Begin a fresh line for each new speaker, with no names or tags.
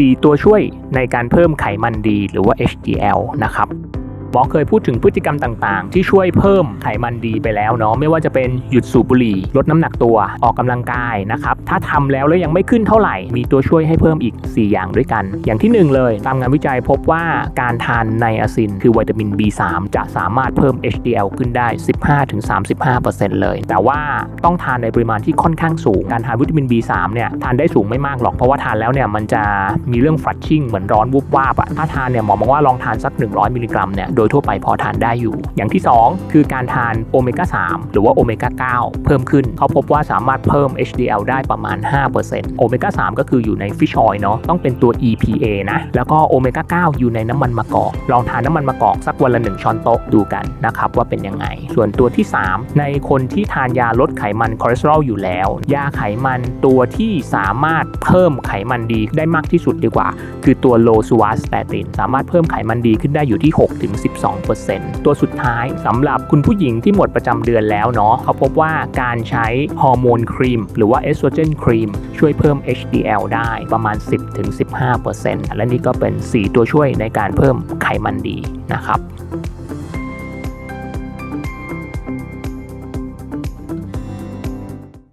4 ตัวช่วยในการเพิ่มไขมันดีหรือว่า HDL นะครับ หมอเคยพูดถึงพฤติกรรมต่างๆ ที่ช่วยเพิ่มไขมันดีไปแล้วเนาะไม่ว่าจะเป็นหยุดสูบบุหรี่ ลดน้ำหนักตัวออกกำลังกายนะครับถ้าทำแล้วแล้วยังไม่ขึ้นเท่าไหร่ มีตัวช่วยให้เพิ่มอีก 4 อย่างด้วยกัน อย่างที่ 1 เลย ตามงานวิจัยพบว่าการทานไนอาซิน คือวิตามิน B3 จะสามารถเพิ่ม HDL ขึ้นได้ 15-35%เลย แต่ว่าต้องทานในปริมาณที่ค่อนข้างสูงการทานวิตามิน B3 เนี่ยทานได้สูงไม่มากหรอกเพราะว่าทานแล้วเนี่ยมันจะมีเรื่องฟลัชชิ่งเหมือนร้อนวุบวาบอะถ้าทานเนี่ยหมอมองว่าลองทานสัก 100 มิลลิกรัมเนี่ยโดยทั่วไปพอทานได้อยู่ อย่างที่ 2 คือการทานโอเมก้า 3 หรือว่าโอเมก้า 9 เพิ่มขึ้น เขาพบว่าสามารถเพิ่ม HDL ได้ประมาณ 5%โอเมก้า 3 ก็คืออยู่ในฟิชออยเนาะต้องเป็นตัว EPA นะ แล้วก็โอเมก้า 9 อยู่ในน้ำมันมะกอก ลองทานน้ำมันมะกอกสักวันละ 1 ช้อนโต๊ะดูกันนะครับว่าเป็นยังไง ส่วนตัวที่ 3 ในคนที่ทานยาลดไขมันคอเลสเตอรอลอยู่แล้ว ยาไขมันตัวที่สามารถเพิ่มไขมันดีได้มากที่สุดดีกว่า คือตัวโลซูวาสแตตินสามารถเพิ่มไขมันดีขึ้นได้อยู่ที่12%ตัวสุดท้ายสำหรับคุณผู้หญิงที่หมดประจำเดือนแล้วเนาะเขาพบว่าการใช้ฮอร์โมนครีม หรือว่าเอสโตรเจนครีม ช่วยเพิ่ม HDL ได้ประมาณ 10-15%และนี่ก็เป็น 4 ตัวช่วยในการเพิ่มไขมันดีนะครับ